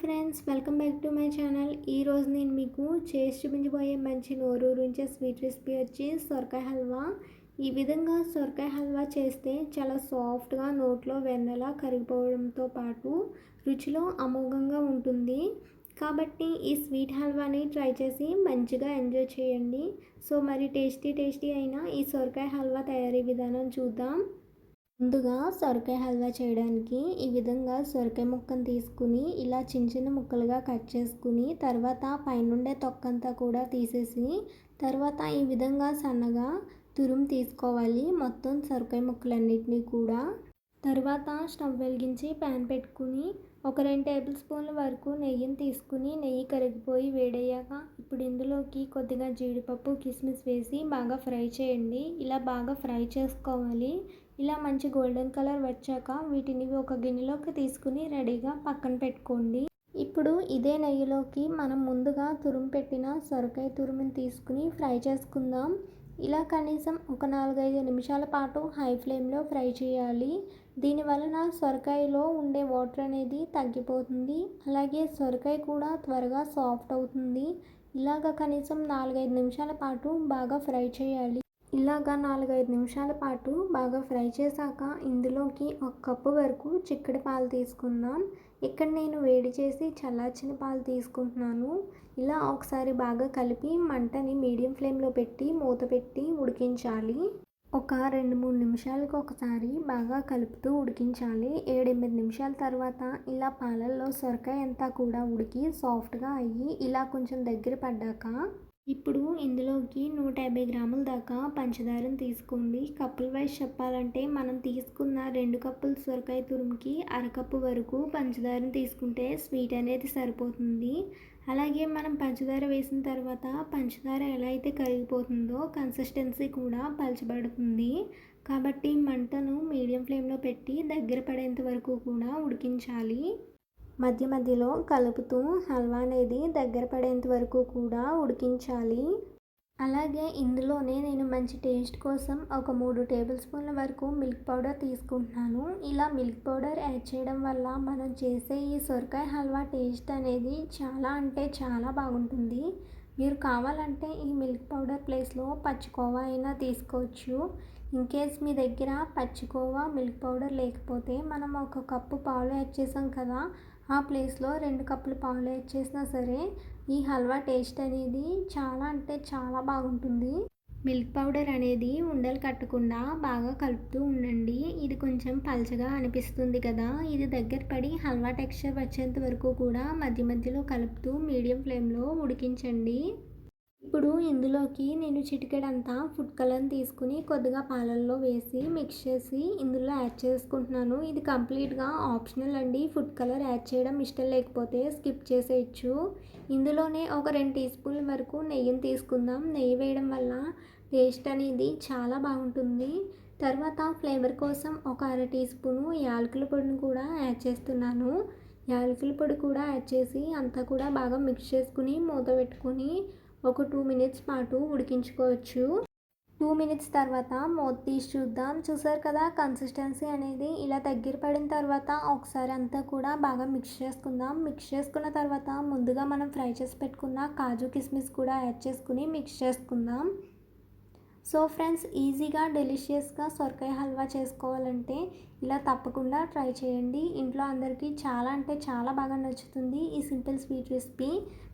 Friends welcome back to my channel. ఈరోజు నేను మీకు చేసి చూపించబోయే మంచి నోరూరించే స్వీట్ రెసిపీ వచ్చి సొరకాయ హల్వా. ఈ విధంగా సొరకాయ హల్వా చేస్తే చాలా సాఫ్ట్గా నోట్లో వెన్నలా కరిగిపోవడంతో పాటు రుచిలో అమోఘంగా ఉంటుంది. కాబట్టి ఈ స్వీట్ హల్వాని ట్రై చేసి మంచిగా ఎంజాయ్ చేయండి. సో మరి టేస్టీ టేస్టీ అయిన ఈ సొరకాయ హల్వా తయారీ విధానం చూద్దాం. ముందుగా సొరకాయ హల్వా చేయడానికి ఈ విధంగా సొరకాయ ముక్కను తీసుకుని ఇలా చిన్న చిన్న ముక్కలుగా కట్ చేసుకుని తర్వాత పైనుండే తొక్కంతా కూడా తీసేసి తర్వాత ఈ విధంగా సన్నగా తురుము తీసుకోవాలి. మొత్తం సొరకాయ ముక్కలన్నిటినీ కూడా. తర్వాత స్టవ్ వెలిగించి ప్యాన్ పెట్టుకుని ఒక రెండు టేబుల్ స్పూన్ల వరకు నెయ్యిని తీసుకుని నెయ్యి కరిగిపోయి వేడయ్యాక ఇప్పుడు ఇందులోకి కొద్దిగా జీడిపప్పు కిస్మిస్ వేసి బాగా ఫ్రై చేయండి. ఇలా బాగా ఫ్రై చేసుకోవాలి. ఇలా మంచి గోల్డెన్ కలర్ వచ్చాక వీటిని ఒక గిన్నెలోకి తీసుకుని రెడీగా పక్కన పెట్టుకోండి. ఇప్పుడు ఇదే నెయ్యిలోకి మనం ముందుగా తురుము పెట్టిన సొరకాయ తురుముని తీసుకుని ఫ్రై చేసుకుందాం. ఇలా కనీసం ఒక నాలుగైదు నిమిషాల పాటు హై ఫ్లేమ్లో ఫ్రై చేయాలి. దీని వలన సొరకాయలో ఉండే వాటర్ అనేది తగ్గిపోతుంది. అలాగే సొరకాయ కూడా త్వరగా సాఫ్ట్ అవుతుంది. ఇలాగ కనీసం నాలుగైదు నిమిషాల పాటు బాగా ఫ్రై చేయాలి. ఇలాగా నాలుగైదు నిమిషాల పాటు బాగా ఫ్రై చేశాక ఇందులోకి ఒక కప్పు వరకు చిక్కడి పాలు తీసుకుందాం. ఇక్కడ నేను వేడి చేసి చల్లార్చిన పాలు తీసుకుంటున్నాను. ఇలా ఒకసారి బాగా కలిపి మంటని మీడియం ఫ్లేమ్లో పెట్టి మూత పెట్టి ఉడికించాలి. ఒక రెండు మూడు నిమిషాలకు ఒకసారి బాగా కలుపుతూ ఉడికించాలి. ఏడెనిమిది నిమిషాల తర్వాత ఇలా పాలల్లో సొరకాయ అంతా కూడా ఉడికి సాఫ్ట్గా అయ్యి ఇలా కొంచెం దగ్గర పడ్డాక ఇప్పుడు ఇందులోకి నూట యాభై గ్రాముల దాకా పంచదారను తీసుకోండి. కప్పుల వైజ్ చెప్పాలంటే మనం తీసుకున్న రెండు కప్పుల సొరకాయ తురుముకి అరకప్పు వరకు పంచదారను తీసుకుంటే స్వీట్ అనేది సరిపోతుంది. అలాగే మనం పంచదార వేసిన తర్వాత పంచదార ఎలా అయితే కరిగిపోతుందో కన్సిస్టెన్సీ కూడా పలచబడుతుంది. కాబట్టి మంటను మీడియం ఫ్లేమ్లో పెట్టి దగ్గర పడేంత వరకు కూడా ఉడికించాలి. మధ్య మధ్యలో కలుపుతూ హల్వా అనేది దగ్గర పడేంత వరకు కూడా ఉడికించాలి. అలాగే ఇందులోనే నేను మంచి టేస్ట్ కోసం ఒక మూడు టేబుల్ స్పూన్ల వరకు మిల్క్ పౌడర్ తీసుకుంటున్నాను. ఇలా మిల్క్ పౌడర్ యాడ్ చేయడం వల్ల మనం చేసే ఈ సొరకాయ హల్వా టేస్ట్ అనేది చాలా అంటే చాలా బాగుంటుంది. మీరు కావాలంటే ఈ మిల్క్ పౌడర్ ప్లేస్లో పచ్చికోవా అయినా తీసుకోవచ్చు. ఇన్ కేస్ మీ దగ్గర పచ్చికోవా మిల్క్ పౌడర్ లేకపోతే మనం ఒక కప్పు పాలు యాడ్ చేసాం కదా ఆ ప్లేస్లో రెండు కప్పులు పాలు యాడ్ చేసినా సరే ఈ హల్వా టేస్ట్ అనేది చాలా అంటే చాలా బాగుంటుంది. మిల్క్ పౌడర్ అనేది ఉండలు కట్టకుండా బాగా కలుపుతూ ఉండండి. ఇది కొంచెం పలచగా అనిపిస్తుంది కదా. ఇది దగ్గర పడి హల్వా టెక్స్చర్ వచ్చేంత వరకు కూడా మధ్య మధ్యలో కలుపుతూ మీడియం ఫ్లేమ్లో ఉడికించండి. ఇప్పుడు ఇందులోకి నేను చిటికెడంతా ఫుడ్ కలర్ని తీసుకుని కొద్దిగా పాలల్లో వేసి మిక్స్ చేసి ఇందులో యాడ్ చేసుకుంటున్నాను. ఇది కంప్లీట్గా ఆప్షనల్ అండి. ఫుడ్ కలర్ యాడ్ చేయడం ఇష్టం లేకపోతే స్కిప్ చేసేయచ్చు. ఇందులోనే ఒక రెండు టీ స్పూన్ల వరకు నెయ్యిని తీసుకుందాం. నెయ్యి వేయడం వల్ల టేస్ట్ అనేది చాలా బాగుంటుంది. తర్వాత ఫ్లేవర్ కోసం ఒక అర టీ స్పూను యాలకుల పొడిని కూడా యాడ్ చేస్తున్నాను. యాలకుల పొడి కూడా యాడ్ చేసి అంతా కూడా బాగా మిక్స్ చేసుకుని మూత పెట్టుకొని ఒక టూ మినిట్స్ పాటు ఉడికించుకోవచ్చు. టూ మినిట్స్ తర్వాత మూత తీసి చూద్దాం. చూసారు కదా కన్సిస్టెన్సీ అనేది ఇలా దగ్గర పడిన తర్వాత ఒకసారి అంతా కూడా బాగా మిక్స్ చేసుకుందాం. మిక్స్ చేసుకున్న తర్వాత ముందుగా మనం ఫ్రై చేసి పెట్టుకున్న కాజు కిస్మిస్ కూడా యాడ్ చేసుకుని మిక్స్ చేసుకుందాం. సో ఫ్రెండ్స్ ఈజీగా డెలిషియస్గా సొరకాయ హల్వా చేసుకోవాలంటే ఇలా తప్పకుండా ట్రై చేయండి. ఇంట్లో అందరికీ చాలా అంటే చాలా బాగా నచ్చుతుంది ఈ సింపుల్ స్వీట్ రెసిపీ.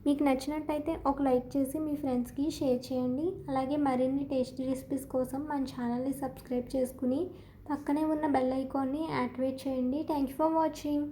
మీకు నచ్చినట్టయితే ఒక లైక్ చేసి మీ ఫ్రెండ్స్కి షేర్ చేయండి. అలాగే మరిన్ని టేస్టీ రెసిపీస్ కోసం మన ఛానల్ని సబ్స్క్రైబ్ చేసుకుని పక్కనే ఉన్న బెల్ ఐకాన్ని యాక్టివేట్ చేయండి. Thank you for watching.